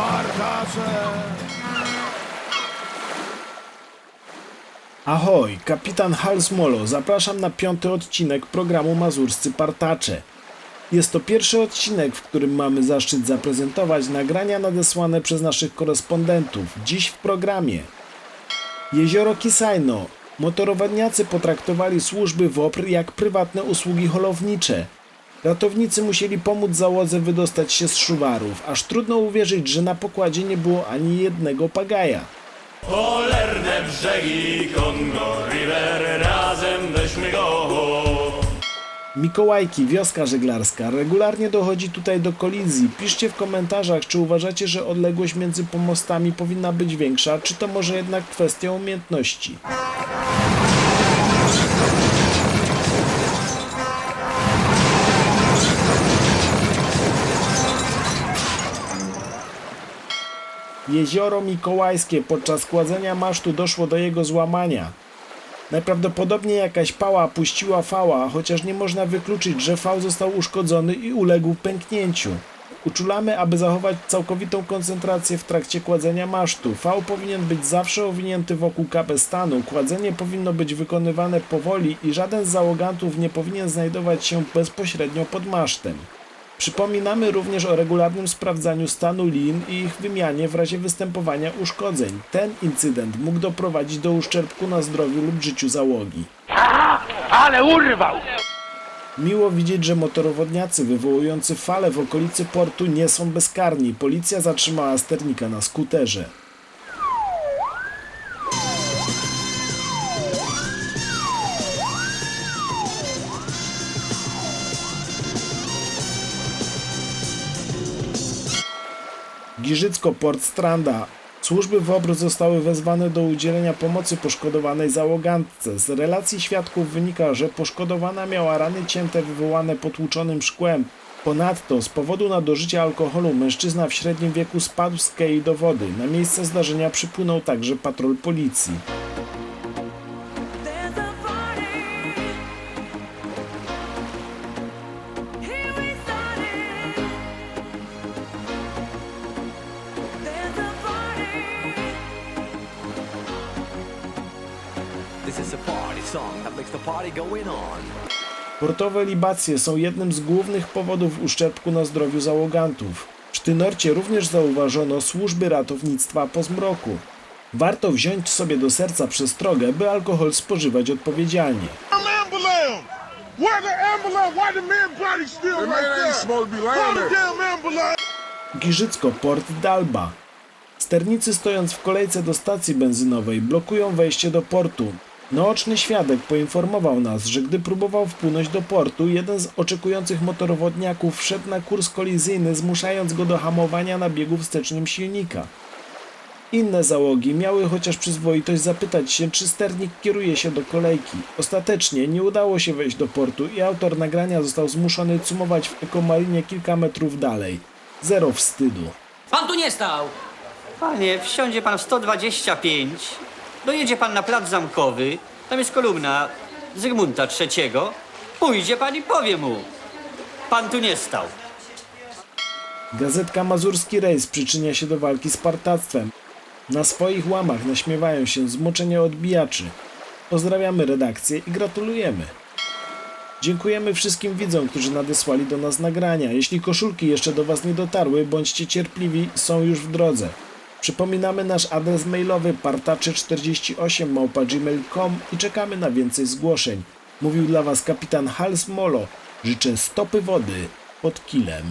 Partacze! Ahoj, kapitan Hals Molo, zapraszam na piąty odcinek programu Mazurscy Partacze. Jest to pierwszy odcinek, w którym mamy zaszczyt zaprezentować nagrania nadesłane przez naszych korespondentów. Dziś w programie Jezioro Kisajno. Motorowadniacy potraktowali służby WOPR jak prywatne usługi holownicze. Ratownicy musieli pomóc załodze wydostać się z szuwarów, aż trudno uwierzyć, że na pokładzie nie było ani jednego pagaja. Polerne brzegi Kongo River, razem weźmy go Mikołajki, wioska żeglarska. Regularnie dochodzi tutaj do kolizji. Piszcie w komentarzach, czy uważacie, że odległość między pomostami powinna być większa, czy to może jednak kwestia umiejętności. Jezioro Mikołajskie podczas kładzenia masztu doszło do jego złamania. Najprawdopodobniej jakaś pała puściła fała, chociaż nie można wykluczyć, że fał został uszkodzony i uległ pęknięciu. Uczulamy, aby zachować całkowitą koncentrację w trakcie kładzenia masztu. Fał powinien być zawsze owinięty wokół kapestanu. Kładzenie powinno być wykonywane powoli i żaden z załogantów nie powinien znajdować się bezpośrednio pod masztem. Przypominamy również o regularnym sprawdzaniu stanu lin i ich wymianie w razie występowania uszkodzeń. Ten incydent mógł doprowadzić do uszczerbku na zdrowiu lub życiu załogi. Ale urwał! Miło widzieć, że motorowodniacy wywołujący fale w okolicy portu nie są bezkarni. Policja zatrzymała sternika na skuterze. Giżycko Port Stranda. Służby WOBR zostały wezwane do udzielenia pomocy poszkodowanej załogantce. Z relacji świadków wynika, że poszkodowana miała rany cięte wywołane potłuczonym szkłem. Ponadto z powodu nadużycia alkoholu mężczyzna w średnim wieku spadł z kei do wody. Na miejsce zdarzenia przypłynął także patrol policji. Portowe libacje są jednym z głównych powodów uszczerbku na zdrowiu załogantów. W Sztynorcie również zauważono służby ratownictwa po zmroku. Warto wziąć sobie do serca przestrogę, by alkohol spożywać odpowiedzialnie. I'm ambulance! Where the ambulance? Why the man body still The right man ain't there? supposed to be laying Call the there. damn ambulance! Giżycko Port Dalba. Sternicy stojąc w kolejce do stacji benzynowej blokują wejście do portu. Naoczny świadek poinformował nas, że gdy próbował wpłynąć do portu, jeden z oczekujących motorowodniaków wszedł na kurs kolizyjny, zmuszając go do hamowania na biegu wstecznym silnika. Inne załogi miały chociaż przyzwoitość zapytać się, czy sternik kieruje się do kolejki. Ostatecznie nie udało się wejść do portu i autor nagrania został zmuszony cumować w ekomarinie kilka metrów dalej. Zero wstydu. Pan tu nie stał! Panie, wsiądzie pan w 125, dojedzie pan na plac zamkowy, tam jest kolumna Zygmunta III, pójdzie pan i powie mu, pan tu nie stał. Gazetka Mazurski Rejs przyczynia się do walki z partactwem. Na swoich łamach naśmiewają się zmoczenia odbijaczy. Pozdrawiamy redakcję i gratulujemy. Dziękujemy wszystkim widzom, którzy nadesłali do nas nagrania. Jeśli koszulki jeszcze do Was nie dotarły, bądźcie cierpliwi, są już w drodze. Przypominamy nasz adres mailowy partacze48 i czekamy na więcej zgłoszeń. Mówił dla Was kapitan Hals Molo. Życzę stopy wody pod kilem.